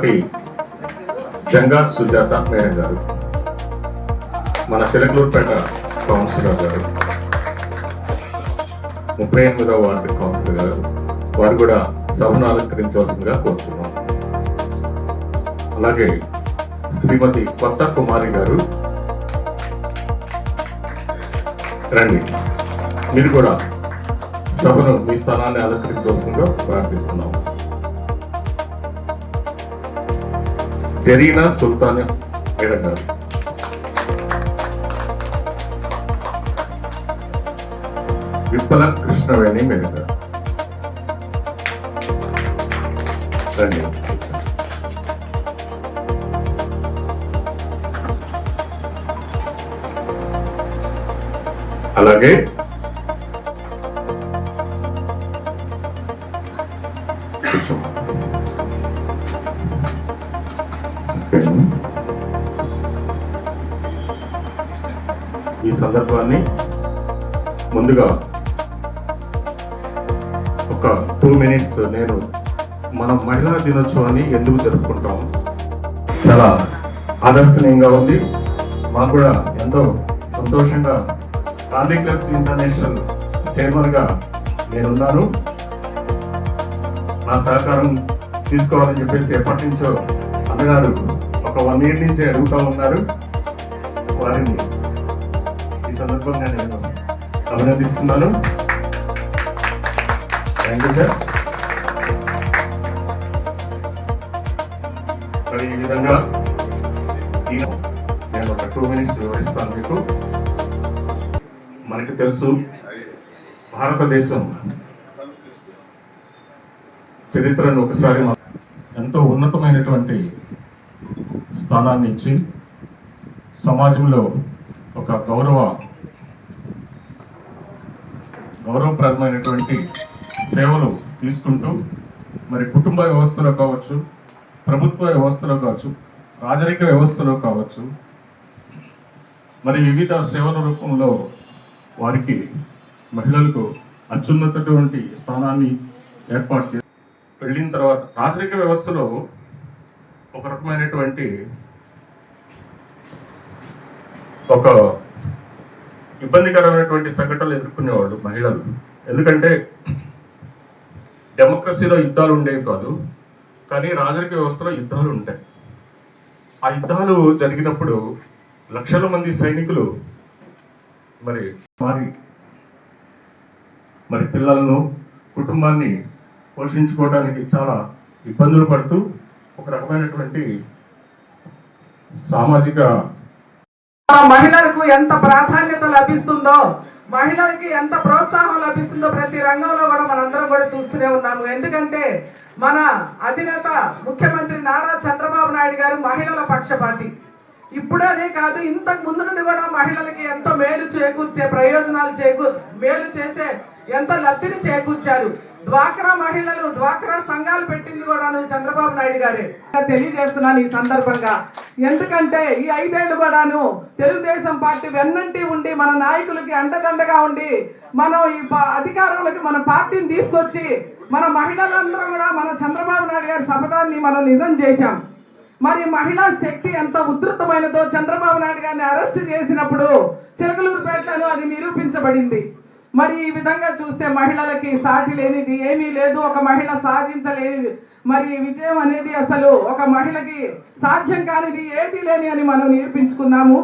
ఒకటి జంగా సుజాత మేడం గారు మన చిలకలూరుపేట కౌన్సిలర్ గారు ముప్పై ఎనిమిదవ వార్డు కౌన్సిలర్ గారు వారు కూడా సభను అలంకరించవలసిందిగా కోరుతున్నాం అలాగే శ్రీమతి కొత్త కుమారి గారు రండి మీరు కూడా సభను మీ స్థానాన్ని అలంకరించవలసిందిగా ప్రార్థిస్తున్నాం. జరీనా సుల్తాన్ మేడం విప్పల కృష్ణవేణి మేడం రండి అలాగే ఈ సందర్భాన్ని ముందుగా ఒక టూ మినిట్స్ నేను మనం మహిళా దినోత్సవాన్ని ఎందుకు జరుపుకుంటాం? చాలా ఆదర్శనీయంగా ఉంది. మాకు కూడా ఎంతో సంతోషంగా గాంధీ క్లబ్స్ ఇంటర్నేషనల్ చైర్మన్గా నేనున్నాను. నా సహకారం తీసుకోవాలని చెప్పేసి ఎప్పటి నుంచో అన్నగారు ఒక వన్ ఇయర్ నుంచి అడుగుతా ఉన్నారు. వారిని ఈ సందర్భంగా నేను అభినందిస్తున్నాను. థ్యాంక్ యూ సార్ మరి ఈ విధంగా నేను ఒక టూ మినిట్స్ వివరిస్తాను మీకు. మనకి తెలుసు భారతదేశం చరిత్రను ఒకసారి ఎంతో ఉన్నతమైనటువంటి స్థానాన్ని ఇచ్చి సమాజంలో ఒక గౌరవ గౌరవప్రదమైనటువంటి సేవలు తీసుకుంటూ మరి కుటుంబ వ్యవస్థలో కావచ్చు ప్రభుత్వ వ్యవస్థలో కావచ్చు రాజరిక వ్యవస్థలో కావచ్చు మరి వివిధ సేవల రూపంలో వారికి మహిళలకు అత్యున్నతటువంటి స్థానాన్ని ఏర్పాటు చేసి వెళ్ళిన తర్వాత రాజరిక వ్యవస్థలో ఒక రకమైనటువంటి ఒక ఇబ్బందికరమైనటువంటి సంఘటనలు ఎదుర్కొనేవాళ్ళు మహిళలు. ఎందుకంటే డెమోక్రసీలో యుద్ధాలు ఉండేవి కాదు కానీ రాజరిక వ్యవస్థలో యుద్ధాలు ఉంటాయి. ఆ యుద్ధాలు జరిగినప్పుడు లక్షల మంది సైనికులు మరి మరి మరి పిల్లలను కుటుంబాన్ని పోషించుకోవడానికి చాలా ఇబ్బందులు పడుతూ ఒక రకమైనటువంటి సామాజిక మహిళలకు ఎంత ప్రాధాన్యత లభిస్తుందో మహిళలకి ఎంత ప్రోత్సాహం లభిస్తుందో ప్రతి రంగంలో కూడా మనందరం కూడా చూస్తూనే ఉన్నాము. ఎందుకంటే మన అధినేత ముఖ్యమంత్రి నారా చంద్రబాబు నాయుడు గారు మహిళల పక్షపాతి. ఇప్పుడనే కాదు ఇంతకు ముందు నుండి కూడా మహిళలకి ఎంతో మేలు చేకూర్చే ప్రయోజనాలు చేకూ మేలు చేసే ఎంతో లబ్ధిని చేకూర్చారు. డ్వాక్రా మహిళలు డ్వాక్రా సంఘాలు పెట్టింది కూడాను చంద్రబాబు నాయుడు గారే. తెలియజేస్తున్నాను ఈ సందర్భంగా. ఎందుకంటే ఈ ఐదేళ్ళు కూడాను తెలుగుదేశం పార్టీ వెన్నంటి ఉండి మన నాయకులకి అండదండగా ఉండి మనం ఈ అధికారంలోకి మన పార్టీని తీసుకొచ్చి మన మహిళలందరూ కూడా మన చంద్రబాబు నాయుడు గారి శపథాన్ని మనం నిజం చేశాం. మరి మహిళా శక్తి ఎంత ఉధృతమైనదో చంద్రబాబు నాయుడు గారిని అరెస్ట్ చేసినప్పుడు చిలకలూరుపేటలో అది నిరూపించబడింది. మరి ఈ విధంగా చూస్తే మహిళలకి సాటి లేనిది ఏమీ లేదు ఒక మహిళ సాధించలేనిది. మరి విజయం అనేది అసలు ఒక మహిళకి సాధ్యం కానిది ఏది లేని అని మనం నిరూపించుకున్నాము.